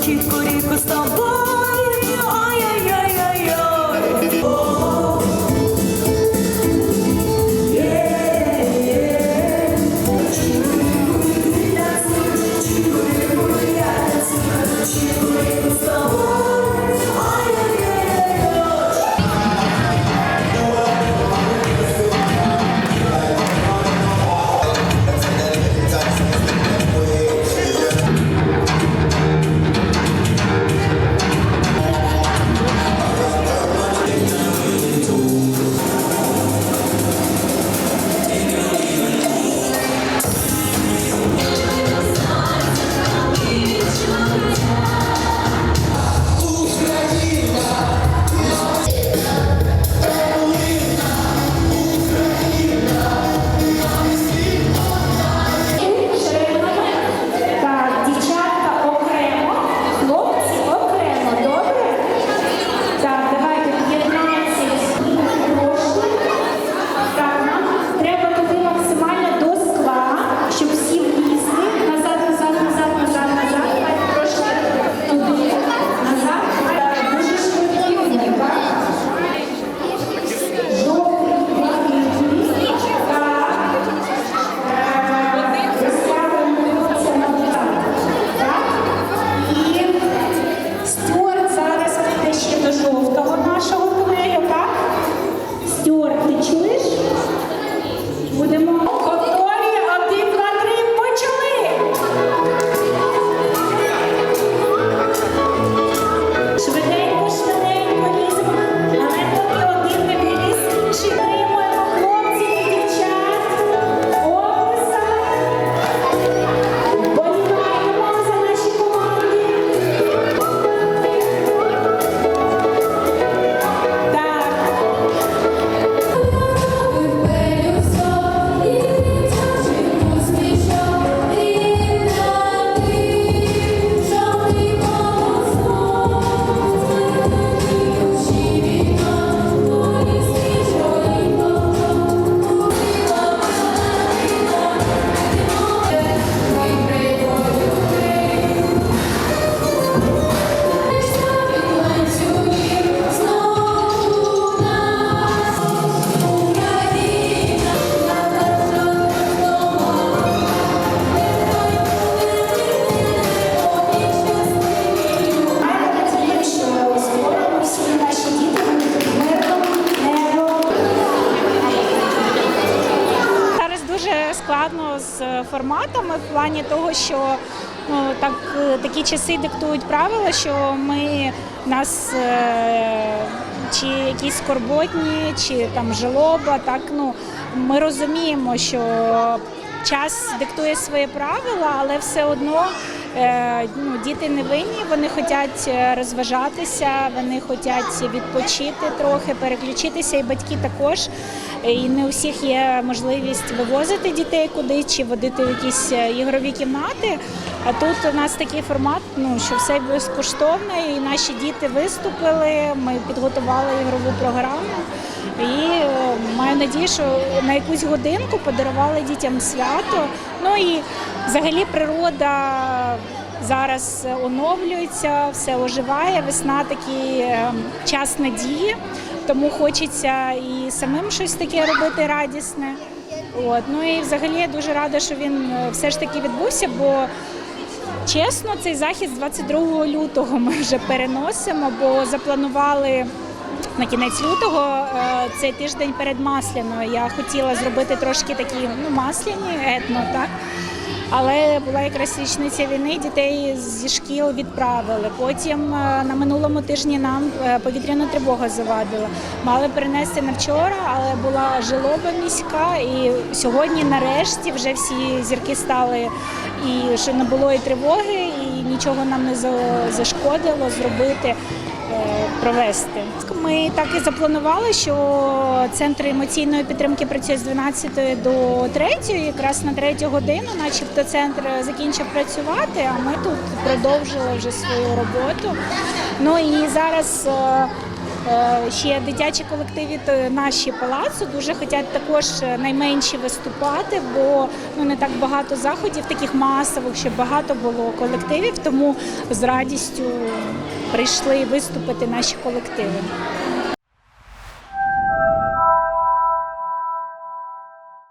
te por форматами в плані того, що ну так е, такі часи диктують правила, що ми нас е, чи якісь скорботні, чи там жалоба, так ну ми розуміємо, що час диктує свої правила, але все одно е, ну, діти не винні, вони хочуть розважатися, вони хочуть відпочити трохи, переключитися, і батьки також. І не у всіх є можливість вивозити дітей кудись чи водити в якісь е, ігрові кімнати. А тут у нас такий формат, ну що все безкоштовно, і наші діти виступили. Ми підготували ігрову програму. І е, маю надію, що на якусь годинку подарували дітям свято. Ну і взагалі природа зараз оновлюється, все оживає. Весна такий е, час надії, тому хочеться і самим щось таке робити радісне. От ну і взагалі я дуже рада, що він е, все ж таки відбувся, бо чесно, цей захід з 22 лютого ми вже переносимо, бо запланували. На кінець лютого е, цей тиждень перед масляною я хотіла зробити трошки такі ну масляні етно, так але була якраз річниця війни, дітей зі шкіл відправили. Потім е, на минулому тижні нам е, повітряна тривога завадила. Мали перенести на вчора, але була жалоба міська. І сьогодні, нарешті, вже всі зірки стали, і що не було і тривоги, і нічого нам не зашкодило зробити. Провести ми так і запланували, що центр емоційної підтримки працює з 12 до 3, якраз на 3 годину, начебто центр закінчив працювати, а ми тут продовжили вже свою роботу. Ну і зараз е, ще дитячі колективи наші палацу дуже хочуть також е, найменші виступати, бо ну не так багато заходів, таких масових, щоб багато було колективів. Тому з радістю прийшли виступити наші колективи.